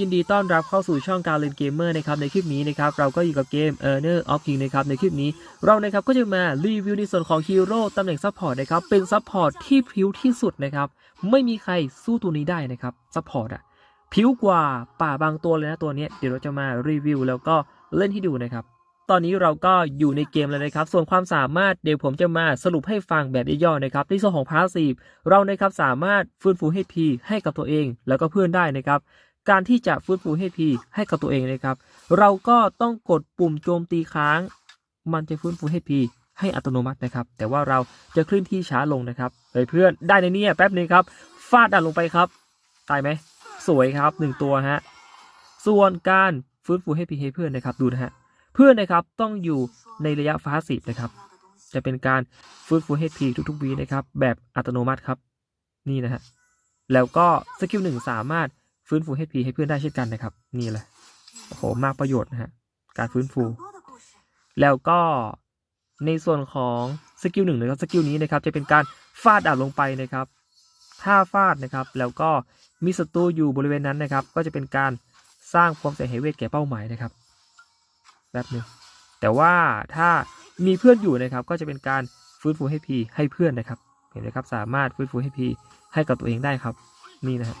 ยินดีต้อนรับเข้าสู่ช่องการเล่นเกมเมอร์นะครับในคลิปนี้นะครับเราก็อยู่กับเกม Earner of King นะครับในคลิปนี้เรานะครับก็จะมารีวิวในส่วนของฮีโร่ตำแหน่งซัพพอร์ตนะครับเป็นซัพพอร์ตที่ผิวที่สุดนะครับไม่มีใครสู้ตัวนี้ได้นะครับซัพพอร์ตอะผิวกว่าป่าบางตัวเลยนะตัวนี้เดี๋ยวเราจะมารีวิวแล้วก็เล่นให้ดูนะครับตอนนี้เราก็อยู่ในเกมแล้วนะครับ ส่วนความสามารถเดี๋ยวผมจะมาสรุปให้ฟังแบบย่อๆนะครับ ในส่วนของพาสซีฟเรานะครับสามารถฟื้นฟู HP ให้กับตัวเอง แล้วก็เพื่อนได้นะครับ การที่จะฟื้นฟู HP ให้กับตัวเองนะครับ เราก็ต้องกดปุ่มโจมตีค้าง มันจะฟื้นฟู HP ให้อัตโนมัตินะครับ แต่ว่าเราจะเคลื่อนที่ช้าลงนะครับเฮ้ยเพื่อนได้ในนี้แป๊บนึงครับฟาดดันลงไปครับตายไหมสวยครับหนึ่งตัวฮะส่วนการฟื้นฟู HP ให้เพื่อนนะครับดูนะฮะเพื่อนนะครับต้องอยู่ในระยะฟาสซีนะครับ จะเป็นการฟื้นฟู HP ทุกๆวีนะครับ แบบอัตโนมัติครับ นี่นะฮะแล้วก็สกิลหนึ่งสามารถ ฟื้นฟู HP ให้เพื่อนได้เช่นกันนะครับ นี่แหละโอ้โหมากประโยชน์นะฮะการฟื้นฟู แล้วก็ในส่วนของสกิลหนึ่งนะครับสกิลนี้นะครับจะเป็นการฟาดดาบลงไปนะครับถ้าฟาดนะครับ แล้วก็มีศัตรูอยู่บริเวณนั้นนะครับ ก็จะเป็นการสร้างความเสียหายเวทแก่เป้าหมายนะครับแบบนึงแต่ว่าถ้ามีเพื่อนอยู่นะครับ ก็จะเป็นการฟื้นฟูให้พีให้เพื่อนนะครับ เห็นไหมครับสามารถฟื้นฟูให้พีให้กับตัวเองได้ครับ นี่นะครับ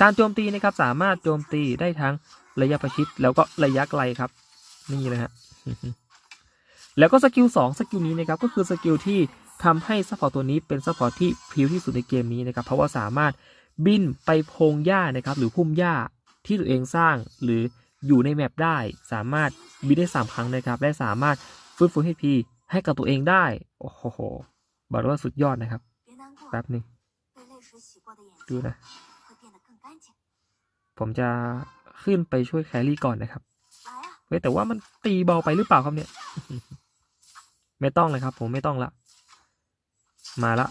การโจมตีนะครับสามารถโจมตีได้ทั้งระยะประชิดแล้วก็ระยะไกลครับ นี่เลยฮะแล้วก็สกิลสองสกิลนี้นะครับก็คือสกิลที่ทำให้ซัพพอร์ตตัวนี้เป็นซัพพอร์ตที่พิวที่สุดในเกมนี้นะครับ เพราะว่าสามารถบินไปพงหญ้านะครับ หรือพุ่มหญ้าที่ตัวเองสร้างหรืออยู่ในแมปได้ สามารถบินได้สามครั้งนะครับ และสามารถฟื้นฟูให้พีให้กับตัวเองได้ โอ้โหบอกเลยว่าสุดยอดนะครับ แป๊บนึงดูนะ ผมจะขึ้นไปช่วยแครี่ก่อนนะครับเฮ้ยแต่ว่ามันตีเบาไปหรือเปล่าครับเนี่ย ไม่ต้องเลยครับ ผมไม่ต้องละ มาละ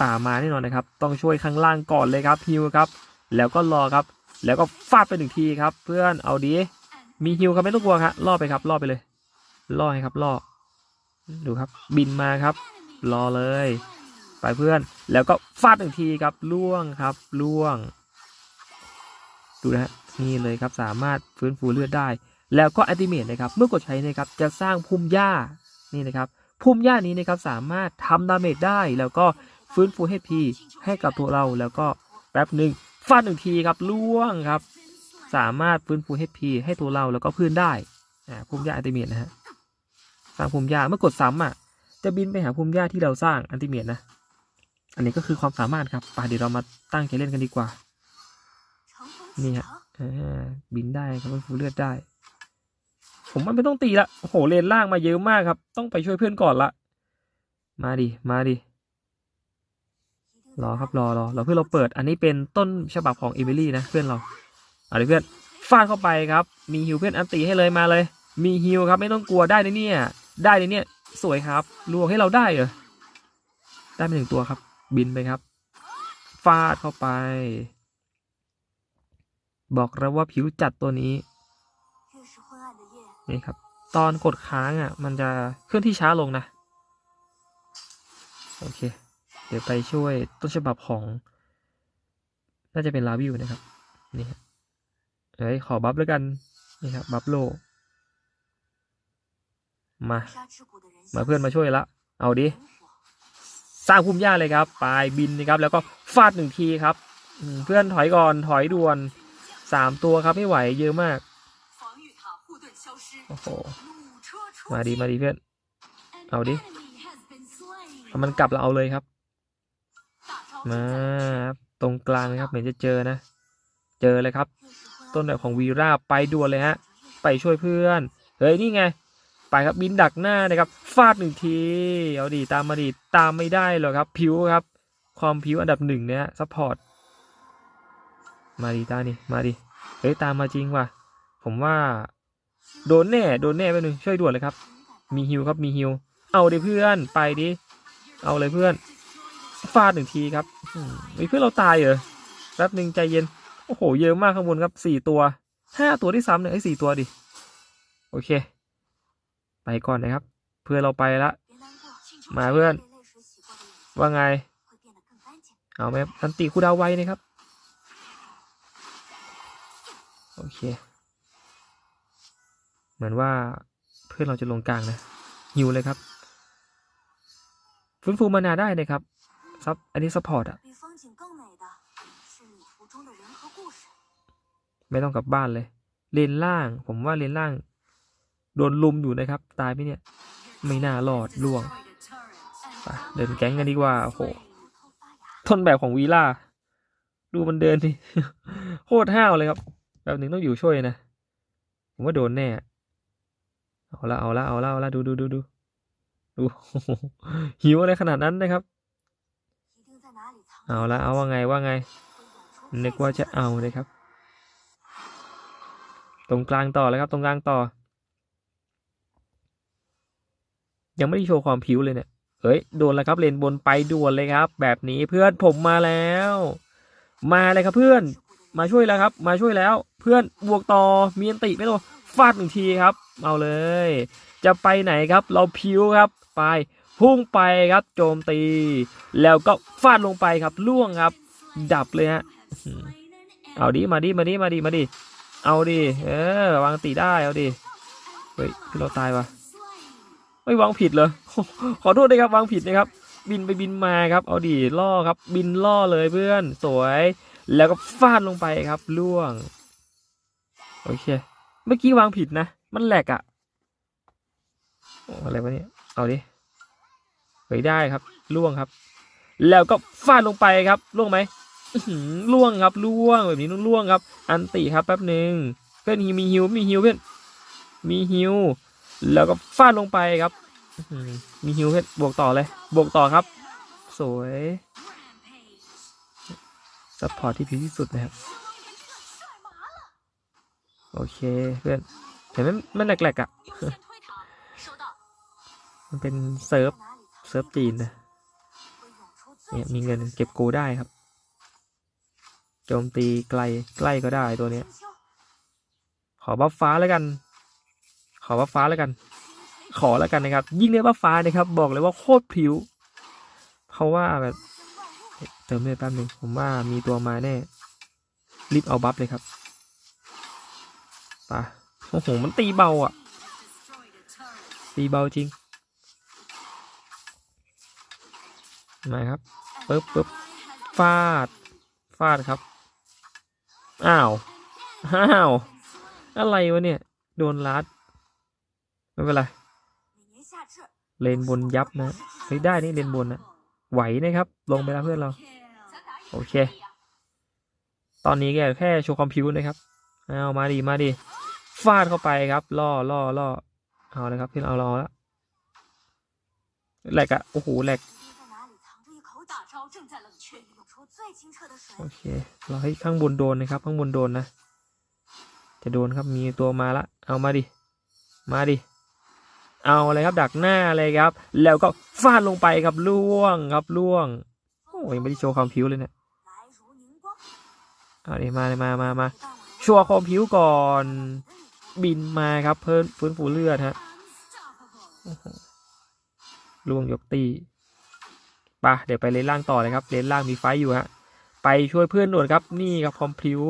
ป่ามาแน่นอนนะครับ ต้องช่วยข้างล่างก่อนเลยครับฮิวครับ แล้วก็รอครับ แล้วก็ฟาดไปหนึ่งทีครับ เพื่อนเอาดี มีฮิวครับไม่ต้องกลัวครับล่อไปครับล่อไปเลยล่อให้ครับล่อดูครับ บินมาครับ รอเลย ไปเพื่อนแล้วก็ฟาดหนึ่งทีครับล่วงครับล่วง ดูนะนี่เลยครับสามารถฟื้นฟูเลือดได้ แล้วก็อัติเมตนะครับเมื่อกดใช้นะครับจะสร้างพุ่มหญ้านี่นะครับพุ่มหญ้านี้นะครับสามารถทำดาเมจได้ แล้วก็ฟื้นฟู HP ให้กับตัวเราแล้วก็แป๊บหนึ่งฟาดหนึ่งทีครับล่วงครับ สามารถฟื้นฟู HP ให้ตัวเราแล้วก็เพื่อนได้อ่าพุ่มหญ้าอัติเมตนะฮะสร้างพุ่มหญ้าเมื่อกดซ้ำอะ จะบินไปหาพุ่มหญ้าที่เราสร้างอันติเมตนะ อันนี้ก็คือความสามารถครับไปเดี๋ยวเรามาตั้งใจเล่นกันดีกว่า นี่ฮะอ่าบินได้ครับฟื้นฟูเลือดได้ ผมว่าไม่ต้องตีละโอ้โหเลนล่างมาเยอะมากครับ ต้องไปช่วยเพื่อนก่อนละ มาดิมาดิรอครับรอรอเราเพื่อนเราเปิด อันนี้เป็นต้นฉบับของเอมิลี่นะเพื่อนเราเอาดิเพื่อนฟาดเข้าไปครับ มีฮิวเพื่อนอันตีให้เลยมาเลย มีฮิวครับไม่ต้องกลัวได้เลยเนี่ย ได้เลยเนี่ย สวยครับลวงให้เราได้เหรอได้ไปหนึ่งตัวครับ บินไปครับ ฟาดเข้าไป บอกแล้วว่าผิวจัดตัวนี้ นี่ครับ ตอนกดค้างอะ มันจะเคลื่อนที่ช้าลงนะ โอเค เดี๋ยวไปช่วยต้นฉบับของ น่าจะเป็นลาวิวนะครับ นี่ครับเฮ้ยขอบัฟแล้วกัน นี่ครับ บัฟโล มา มาเพื่อนมาช่วยละ เอาดิ สร้างพุ่มหญ้าเลยครับ ปลายบินนะครับ แล้วก็ฟาดหนึ่งทีครับ เพื่อนถอยก่อน ถอยด่วน สามตัวครับไม่ไหวเยอะมาก โอ้โห มาดีมาดีเพื่อน เอาดิเอามันกลับเราเอาเลยครับ มาครับตรงกลางนะครับเหมือนจะเจอนะ เจอเลยครับ ต้นแบบของวีราไปด่วนเลยฮะ ไปช่วยเพื่อน เฮ้ยนี่ไง ไปครับบินดักหน้านะครับ ฟาดหนึ่งที เอาดีตามมาดีตามไม่ได้หรอกครับ ผิวครับ ความผิวอันดับหนึ่งเนี่ยซัพพอร์ตมาดีตานี่มาดิ เฮ้ยตามมาจริงว่ะ ผมว่า โดนแน่ โดนแน่ไปหนึ่งช่วยด่วนเลยครับ มีฮิวครับ มีฮิว เอาดิเพื่อน ไปดิ เอาเลยเพื่อน ฟาดหนึ่งทีครับมมีเพื่อนเราตายเหรอ แป๊บหนึ่งใจเย็น โอ้โห เยอะมากข้างบนครับสี่ตัว ห้าตัวที่ซ้ำเนี่ยไอ้สี่ตัวดิ โอเค ไปก่อนนะครับ เพื่อนเราไปละ มาเพื่อน ว่าไง เอาไหมอันติคูดาวไวนะครับ โอเค เหมือนว่าเพื่อนเราจะลงกลางนะหิวเลยครับ ฟื้นฟูมานาได้นะครับซับอันนี้ซัพพอร์ตอะไม่ต้องกลับบ้านเลย เลนล่าง ผมว่าเลนล่าง โดนลุมอยู่นะครับ ตายไหมเนี่ย ไม่น่ารอดล่วงเดินแก๊งกันดีกว่าโอ้โหทนแบบของวีล่า ดูมันเดินดิโคตรห้าวเลยครับ แบบหนึ่งต้องอยู่ช่วยนะ ผมว่าโดนแน่ เอาละเอาละเอาละเอาละดูดูดูดูดูหิวอะไรขนาดนั้นนะครับ เอาละเอาว่าไงว่าไง นึกว่าจะเอานะครับ ตรงกลางต่อเลยครับ ตรงกลางต่อ ยังไม่ได้โชว์ความผิวเลยเนี่ยเฮ้ยโดนแล้วครับเลนบนไปด่วนเลยครับ แบบนี้เพื่อนผมมาแล้ว มาเลยครับเพื่อน มาช่วยแล้วครับ มาช่วยแล้ว เพื่อนบวกต่อมีอันติไม่ตัวฟาดหนึ่งทีครับ เอาเลย จะไปไหนครับ เราพิ้วครับ ไป พุ่งไปครับ โจมตี แล้วก็ฟาดลงไปครับล่วงครับ ดับเลยฮะเอาดิมาดิมาดิมาดิมาดิเอาดิเออวางตีได้เอาดิเฮ้ยพี่เราตายวะไม่วางผิดเหรอขอโทษด้วยครับวางผิดนะครับ บินไปบินมาครับ เอาดิล่อครับ บินล่อเลยเพื่อนสวย แล้วก็ฟาดลงไปครับล่วง โอเค เมื่อกี้วางผิดนะ มันแหลกอะอะไรวะเนี่ยเอาดิเฮ้ยได้ครับล่วงครับ แล้วก็ฟาดลงไปครับล่วงไหมล่วงครับล่วงแบบนี้ต้องล่วงครับ อันติครับแป๊บหนึ่งเพื่อนมีฮิวมีฮิวเพื่อนมีฮิวแล้วก็ฟาดลงไปครับมีฮิวเพื่อนบวกต่อเลย บวกต่อครับ สวย ซัพพอร์ตที่ดีที่สุดนะครับ โอเคเพื่อนเห็นไหมมันแหลกๆอะ มันเป็นเซิร์ฟเซิร์ฟจีนนะเนี่ยมีเงินเก็บกูได้ครับ โจมตีไกลใกล้ก็ได้ตัวเนี้ย ขอบัฟฟ้าแล้วกัน ขอบัฟฟ้าแล้วกัน ขอแล้วกันนะครับ ยิ่งเรียกว่าฟ้านะครับ บอกเลยว่าโคตรผิว เพราะว่าแบบ เติมเลืแป๊บหนึ่งผมว่ามีตัวมาแน่ รีบเอาบัฟเลยครับปะโอ้โห มันตีเบาอะ ตีเบาจริง มาครับปึ๊บปึ๊บฟาด ฟาดครับ อ้าว อ้าว อะไรวะเนี่ย โดนลัด ไม่เป็นไร เลนบนยับนะเฮ้ยได้นี่เลนบนนะ ไหวนะครับ ลงไปแล้วเพื่อนเรา โอเค ตอนนี้แกแค่โชว์คอมพิวนะครับเอามาดีมาดีฟาดเข้าไปครับล่อล่อล่อเอาเลยครับเพื่อนเอารอแล้วแหลกอะโอ้โหแหลกโอเคเราให้ข้างบนโดนนะครับ ข้างบนโดนนะ จะโดนครับมีตัวมาละ เอามาดิ มาดิ เอาอะไรครับ ดักหน้าอะไรครับ แล้วก็ฟาดลงไปครับล่วงครับล่วงโอ้ยไม่ได้โชว์ความผิวเลยเนะี่ยเอาเลยมาเลยมามามาชัวร์ความผิวก่อนบินมาครับ เพิ่มฟื้นฟูเลือดฮะล่วงยกตีปะเดี๋ยวไปเลนล่างต่อเลยครับเลนล่างมีไฟอยู่ฮะไปช่วยเพื่อนหนวดครับนี่ครับความผิว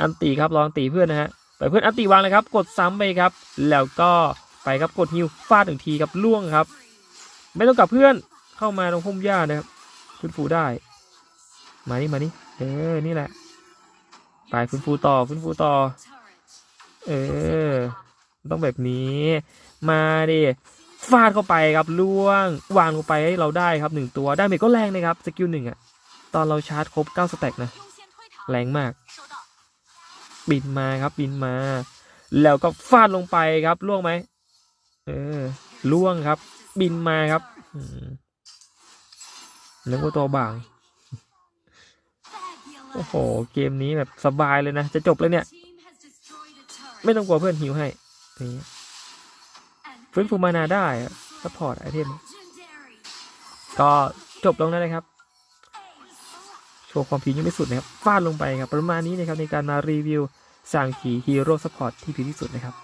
อันตีครับลองตีเพื่อนนะฮะไปเพื่อนอันตีวางเลยครับ กดซ้ำไปครับ แล้วก็ ไปครับกดฮิวฟาดหนึ่งทีครับล่วงครับ ไม่ต้องกลับเพื่อนเข้ามาตรงพุ่มหญ้านะครับฟื้นฟูได้ มานี่มานี่เออนี่แหละ ไปฟื้นฟูต่อฟื้นฟูต่อ เออ ต้องแบบนี้ มาดิฟาดเข้าไปครับล่วง วางลงไปให้เราได้ครับหนึ่งตัวได้เมก็แรงนะครับสกิลหนึ่งอะตอนเราชาร์จครบเก้าสเต็กนะแรงมาก บินมาครับบินมา แล้วก็ฟาดลงไปครับล่วงไหม เออล่วงครับ บินมาครับอืมนึกว่าตัวบาง โอ้โห เกมนี้แบบสบายเลยนะ จะจบแล้วเนี่ย ไม่ต้องกลัวเพื่อนหิวให้นี่ฟื้นฟูมานาได้ซัพพอร์ตไอเทม ก็จบลงแล้วนะครับ โชว์ความพียังไม่สุดนะครับ ฟาดลงไปครับ ประมาณนี้นะครับในการมารีวิวสร้างขีฮีโร่ซัพพอร์ตที่พีที่สุดนะครับ